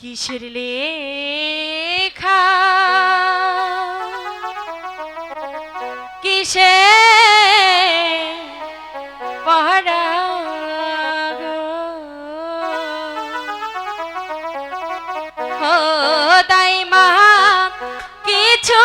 কিসের লেখা? কিসে পহরা তাই মা কিছু